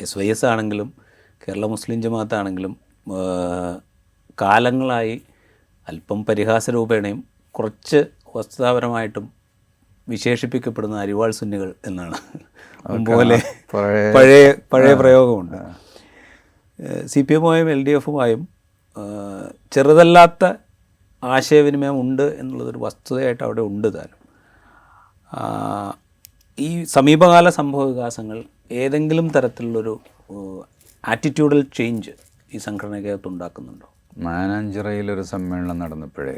S Y S ആണെങ്കിലും കേരള മുസ്ലിം ജമാഅത്ത് ആണെങ്കിലും കാലങ്ങളായി അല്പം പരിഹാസ രൂപേണയും കുറച്ച് വസ്തുതാപരമായിട്ടും വിശേഷിപ്പിക്കപ്പെടുന്ന അരിവാൾ സുന്നികൾ എന്നാണ് പോലെ പഴയ- പഴയ പ്രയോഗമുണ്ട്. സി പി എമ്മുമായും എൽ ഡി എഫുമായും ചെറുതല്ലാത്ത ആശയവിനിമയം ഉണ്ട് എന്നുള്ളതൊരു വസ്തുതയായിട്ട് അവിടെ ഉണ്ട് താനും. ഈ സമീപകാല സംഭവ വികാസങ്ങൾ ഏതെങ്കിലും തരത്തിലുള്ളൊരു ആറ്റിറ്റ്യൂഡൽ ചേഞ്ച് ഈ സംഘടനയ്ക്കകത്ത് ഉണ്ടാക്കുന്നുണ്ടോ? മാനാഞ്ചിറയിലൊരു സമ്മേളനം നടന്നപ്പോഴേ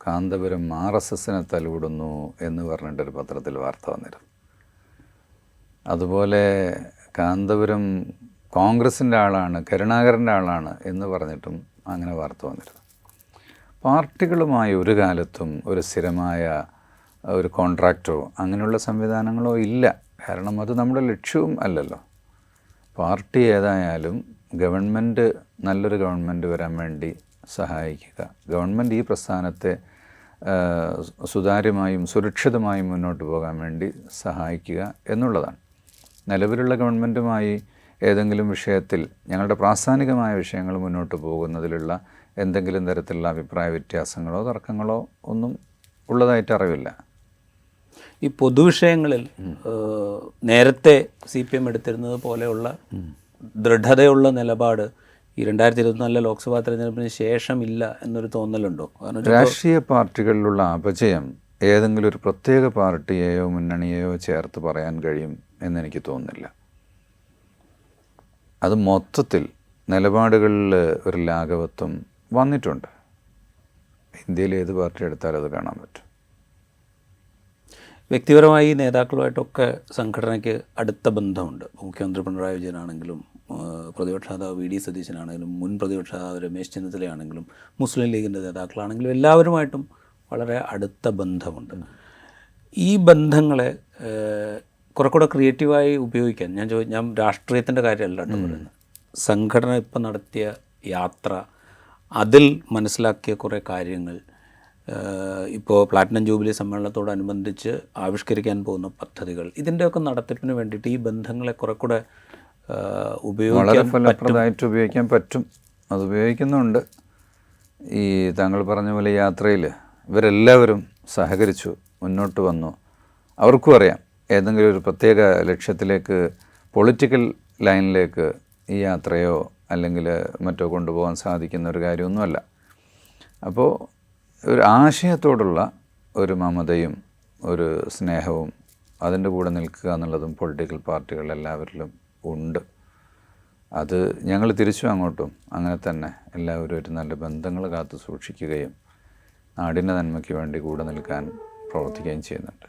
കാന്തപുരം ആർ എസ് എസിനെ തലവിടുന്നു എന്ന് പറഞ്ഞിട്ടൊരു പത്രത്തിൽ വാർത്ത വന്നിരുന്നു. അതുപോലെ കാന്തപുരം കോൺഗ്രസിന്റെ ആളാണ് കരുണാകരന്റെ ആളാണ് എന്ന് പറഞ്ഞിട്ടും അങ്ങനെ വാർത്ത വന്നിരുന്നു. പാർട്ടികളുമായി ഒരു കാലത്തും ഒരു സ്ഥിരമായ ഒരു കോൺട്രാക്റ്റോ അങ്ങനെയുള്ള സംവിധാനങ്ങളോ ഇല്ല. കാരണം അത് നമ്മുടെ ലക്ഷ്യവും അല്ലല്ലോ. പാർട്ടി ഏതായാലും ഗവൺമെന്റ് നല്ലൊരു ഗവൺമെന്റ് വരാൻ വേണ്ടി സഹായിക്കുക. ഗവൺമെന്റ് ഈ പ്രസ്ഥാനത്തെ സുതാര്യമായും സുരക്ഷിതമായും മുന്നോട്ട് പോകാൻ വേണ്ടി സഹായിക്കുക എന്നുള്ളതാണ്. നിലവിലുള്ള ഗവൺമെന്റുമായി ഏതെങ്കിലും വിഷയത്തിൽ ഞങ്ങളുടെ പ്രാസ്ഥാനികമായ വിഷയങ്ങൾ മുന്നോട്ട് പോകുന്നതിലുള്ള എന്തെങ്കിലും തരത്തിലുള്ള അഭിപ്രായ വ്യത്യാസങ്ങളോ തർക്കങ്ങളോ ഒന്നും ഉള്ളതായിട്ട് അറിവില്ല. ഈ പൊതുവിഷയങ്ങളിൽ നേരത്തെ സി പി എം എടുത്തിരുന്നത് പോലെയുള്ള ദൃഢതയുള്ള നിലപാട് ഈ രണ്ടായിരത്തി ഇരുപത്തിനാലിലെ ലോക്സഭാ തെരഞ്ഞെടുപ്പിന് ശേഷം ഇല്ല എന്നൊരു തോന്നലുണ്ടോ? രാഷ്ട്രീയ പാർട്ടികളിലുള്ള അപജയം ഏതെങ്കിലും ഒരു പ്രത്യേക പാർട്ടിയെയോ മുന്നണിയെയോ ചേർത്ത് പറയാൻ കഴിയും എന്നെനിക്ക് തോന്നുന്നില്ല. അത് മൊത്തത്തിൽ നിലപാടുകളിൽ ഒരു ലാഘവത്വം വന്നിട്ടുണ്ട്. ഇന്ത്യയിൽ ഏത് പാർട്ടി എടുത്താലും അത് കാണാൻ പറ്റും. വ്യക്തിപരമായി നേതാക്കളുമായിട്ടൊക്കെ സംഘടനയ്ക്ക് അടുത്ത ബന്ധമുണ്ട്. മുഖ്യമന്ത്രി പിണറായി വിജയനാണെങ്കിലും പ്രതിപക്ഷ നേതാവ് വി ഡി സതീശനാണെങ്കിലും മുൻ പ്രതിപക്ഷ നേതാവ് രമേശ് ചെന്നിത്തലയാണെങ്കിലും മുസ്ലിം ലീഗിന്റെ നേതാക്കളാണെങ്കിലും എല്ലാവരുമായിട്ടും വളരെ അടുത്ത ബന്ധമുണ്ട്. ഈ ബന്ധങ്ങളെ കുറെ കൂടെ ക്രിയേറ്റീവായി ഉപയോഗിക്കാൻ ഞാൻ ചോ ഞാൻ രാഷ്ട്രീയത്തിന്റെ കാര്യമല്ല പറയുന്നത്. സംഘടന ഇപ്പം നടത്തിയ യാത്ര അതിൽ മനസ്സിലാക്കിയ കുറേ കാര്യങ്ങൾ ഇപ്പോൾ പ്ലാറ്റിനം ജൂബിലി സമ്മേളനത്തോടനുബന്ധിച്ച് ആവിഷ്കരിക്കാൻ പോകുന്ന പദ്ധതികൾ ഇതിന്റെയൊക്കെ നടത്തിപ്പിന് വേണ്ടിയിട്ട് ഈ ബന്ധങ്ങളെ കുറെ കൂടെ ഉപയോഗിക്കാൻ ഫലപ്രദമായിട്ട് ഉപയോഗിക്കാൻ പറ്റും. അത് ഉപയോഗിക്കുന്നുണ്ട്. ഈ താങ്കൾ പറഞ്ഞ പോലെ യാത്രയിൽ ഇവരെല്ലാവരും സഹകരിച്ചു മുന്നോട്ട് വന്നു. അവർക്കും അറിയാം ഏതെങ്കിലും ഒരു പ്രത്യേക ലക്ഷ്യത്തിലേക്ക് പൊളിറ്റിക്കൽ ലൈനിലേക്ക് ഈ യാത്രയോ അല്ലെങ്കിൽ മറ്റോ കൊണ്ടുപോകാൻ സാധിക്കുന്ന ഒരു കാര്യമൊന്നുമല്ല. അപ്പോൾ ഒരു ആശയത്തോടുള്ള ഒരു മമതയും ഒരു സ്നേഹവും അതിന്റെ കൂടെ നിൽക്കുക എന്നുള്ളതും പൊളിറ്റിക്കൽ പാർട്ടികൾ എല്ലാവരിലും ഉണ്ട്. അത് ഞങ്ങൾ തിരിച്ചു അങ്ങോട്ടും അങ്ങനെ തന്നെ എല്ലാവരും ഒരു നല്ല ബന്ധങ്ങൾ കാത്തു സൂക്ഷിക്കുകയും നാടിന്റെ നന്മയ്ക്ക് വേണ്ടി കൂടെ നിൽക്കാൻ പ്രവർത്തിക്കുകയും ചെയ്യുന്നുണ്ട്.